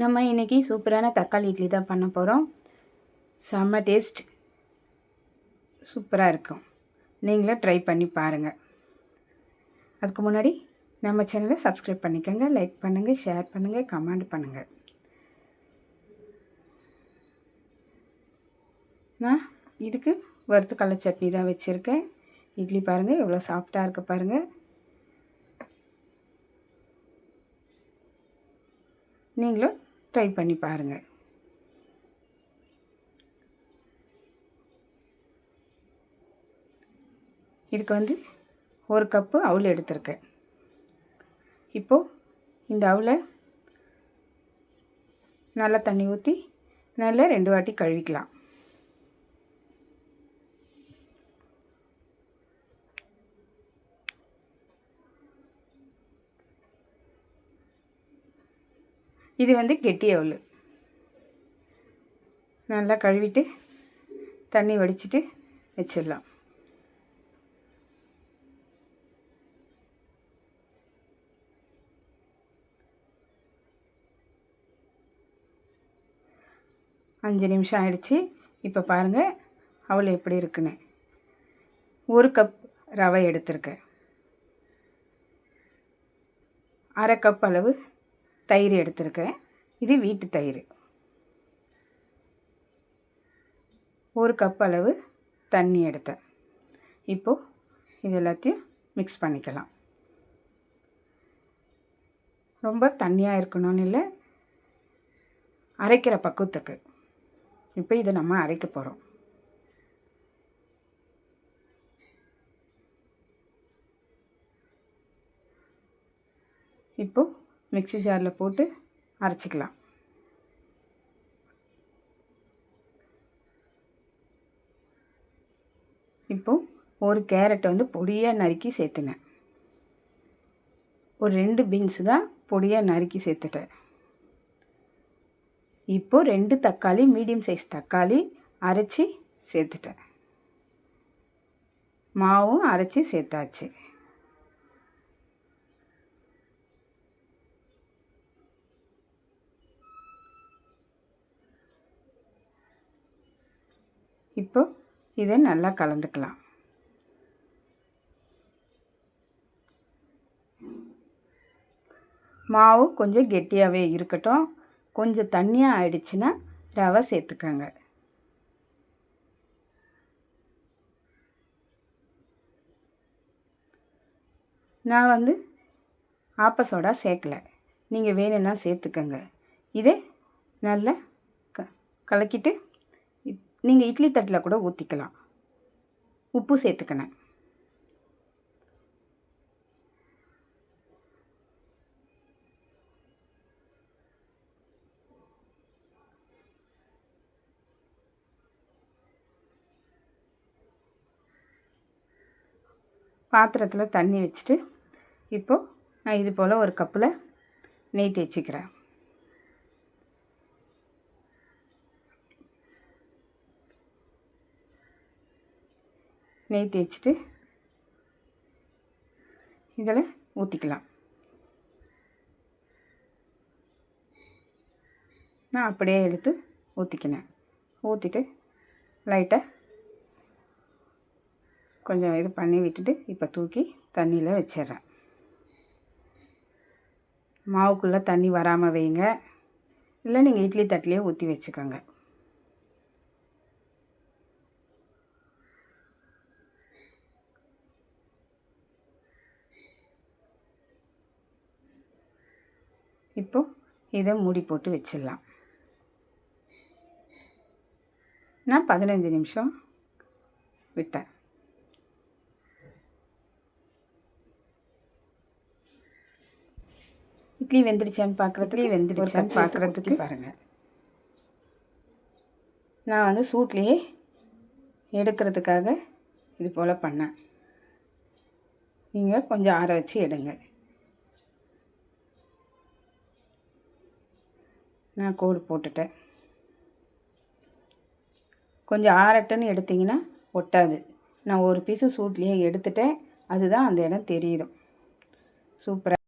நம்ம இன்றைக்கி சூப்பரான தக்காளி இட்லி தான் பண்ண போகிறோம் செம்ம டேஸ்ட். சூப்பராக இருக்கும். நீங்களும் ட்ரை பண்ணி பாருங்கள் அதுக்கு முன்னாடி நம்ம சேனலை சப்ஸ்கிரைப் பண்ணிக்கோங்க லைக் பண்ணுங்கள் ஷேர் பண்ணுங்கள் கமெண்ட் பண்ணுங்கள் நான் இதுக்கு வறுத்து கடல சட்னி தான் வச்சுருக்கேன். இட்லி பாருங்கள் எவ்வளோ சாஃப்டாக இருக்குது பாருங்கள் நீங்களும் ட்ரை பண்ணி பாருங்கள் இதுக்கு வந்து ஒரு கப்பு அவுள் எடுத்திருக்கேன். இப்போது இந்த அவுளை நல்லா தண்ணி ஊற்றி நல்லா ரெண்டு வாட்டி கழுவிக்கலாம். இது வந்து கெட்டி அவள் நல்லா கழுவிட்டு தண்ணி வடிச்சிட்டு வச்சிடலாம். அஞ்சு நிமிஷம் ஆயிடுச்சு. இப்போ பாருங்கள் அவள் எப்படி இருக்குன்னு. ஒரு கப் ரவை எடுத்திருக்கேன். அரை கப் அளவு தயிர் எடுத்திருக்கேன் இது வீட்டு தயிர். ஒரு கப் அளவு தண்ணி எடுத்தேன். இப்போது இது எல்லாத்தையும் மிக்ஸ் பண்ணிக்கலாம். ரொம்ப தண்ணியாக இருக்கணும்னு இல்லை அரைக்கிற பக்குவத்துக்கு. இப்போ இதை நம்ம அரைக்க போகிறோம் இப்போது மிக்சி ஜாரில் போட்டு அரைச்சிக்கலாம். இப்போது ஒரு கேரட்டை வந்து பொடியாக நறுக்கி சேர்த்துனேன். ஒரு ரெண்டு பீன்ஸு தான் பொடியாக நறுக்கி சேர்த்துட்டேன். இப்போது ரெண்டு தக்காளி மீடியம் சைஸ் தக்காளி அரைச்சி சேர்த்துட்டேன். மாவும் அரைச்சி சேர்த்தாச்சு. இப்போ இதை நல்லா கலந்துக்கலாம். மாவு கொஞ்சம் கெட்டியாகவே இருக்கட்டும். கொஞ்சம் தண்ணியாக ஆயிடுச்சுன்னா ரவை சேர்த்துக்கோங்க. நான் வந்து ஆப்ப சோடா சேர்க்கலை. நீங்கள் வேணும்னா சேர்த்துக்கோங்க. இதே நல்லா க கலக்கிட்டு நீங்கள் இட்லி தட்டில் கூட ஊற்றிக்கலாம் உப்பு சேர்த்துக்கினேன் பாத்திரத்தில் தண்ணி வச்சுட்டு இப்போது நான் இது போல் ஒரு கப்பில் நெய் தேய்ச்சிக்கிறேன். நெய் தேய்ச்சிட்டு இதில் ஊற்றிக்கலாம். நான் அப்படியே எடுத்து ஊற்றிக்கினேன். ஊற்றிட்டு லைட்டாக கொஞ்சம் இது பண்ணி விட்டுட்டு இப்போ தூக்கி தண்ணியில் வச்சிட்றேன். மாவுக்குள்ளே தண்ணி வராமல் வைங்க. இல்லை நீங்கள் இட்லி தட்டிலே ஊற்றி வச்சுக்கோங்க. இப்போது இதை மூடி போட்டு வச்சிடலாம். நான் பதினஞ்சு நிமிஷம் விட்டேன். இட்லி வெந்துடுச்சான்னு பார்க்குறதுக்கு வெந்துடுச்சான்னு பார்க்குறதுக்கு. பாருங்கள் நான் வந்து சூட்லேயே எடுக்கிறதுக்காக இது போல் பண்ணேன். நீங்கள் கொஞ்சம் ஆற வச்சு எடுங்க. நான் கோடு போட்டுட்டேன். கொஞ்சம் ஆறட்டுன்னு எடுத்திங்கன்னா ஒட்டாது. நான் ஒரு பீஸு சூட்லேயே எடுத்துட்டேன். அதுதான் அந்த இடம் தெரியுது. சூப்பராக